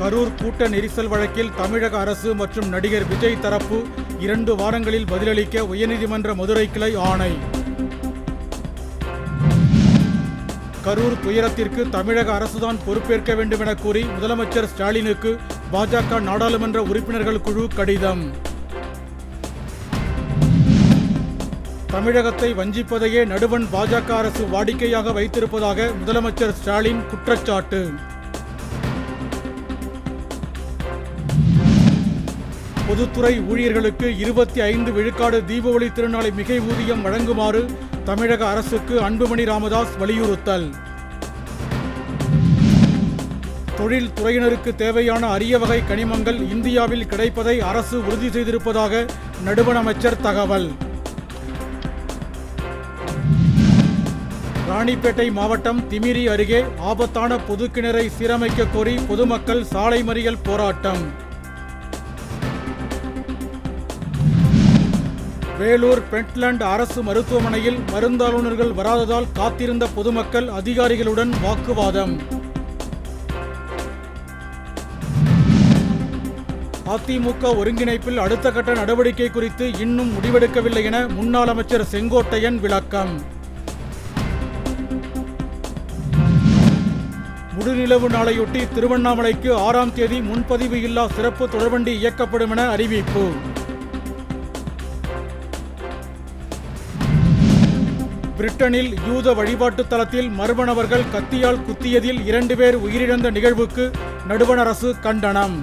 கரூர் கூட்ட நெரிசல் வழக்கில் தமிழக அரசு மற்றும் நடிகர் விஜய் தரப்பு இரண்டு வாரங்களில் பதிலளிக்க உயர்நீதிமன்ற மதுரை கிளை ஆணை. கரூர் துயரத்திற்கு தமிழக அரசுதான் பொறுப்பேற்க வேண்டும் என கூறி முதலமைச்சர் ஸ்டாலினுக்கு பாஜக நாடாளுமன்ற உறுப்பினர்கள் குழு கடிதம். தமிழகத்தை வஞ்சிப்பதையே நடுவன் பாஜக அரசு வாடிக்கையாக வைத்திருப்பதாக முதலமைச்சர் ஸ்டாலின் குற்றச்சாட்டு. பொதுத்துறை ஊழியர்களுக்கு இருபத்தி ஐந்து விழுக்காடு தீபாவளி திருநாளை மிகை ஊதியம் வழங்குமாறு தமிழக அரசுக்கு அன்புமணி ராமதாஸ் வலியுறுத்தல். தொழில் துறையினருக்கு தேவையான அரிய வகை கனிமங்கள் இந்தியாவில் கிடைப்பதை அரசு உறுதி செய்திருப்பதாக நடுவண அமைச்சர் தகவல். ராணிப்பேட்டை மாவட்டம் திமிரி அருகே ஆபத்தான பொதுக்கிணறை சீரமைக்க கோரி பொதுமக்கள் சாலை மறியல் போராட்டம். வேலூர் பென்ட்லண்ட் அரசு மருத்துவமனையில் மருந்தாளுநர்கள் வராததால் காத்திருந்த பொதுமக்கள் அதிகாரிகளுடன் வாக்குவாதம். அதிமுக ஒருங்கிணைப்பில் அடுத்த கட்ட நடவடிக்கை குறித்து இன்னும் முடிவெடுக்கவில்லை என முன்னாள் அமைச்சர் செங்கோட்டையன் விளக்கம். முழுநிலவு நாளையொட்டி திருவண்ணாமலைக்கு ஆறாம் தேதி முன்பதிவு இல்லா சிறப்பு தொடர்வண்டி இயக்கப்படும் என அறிவிப்பு. பிரிட்டனில் யூத வழிபாட்டு தலத்தில் மர்மணவர்கள் கத்தியால் குத்தியதில் இரண்டு பேர் உயிரிழந்த நிகழ்வுக்கு நடுவண அரசு கண்டனம்.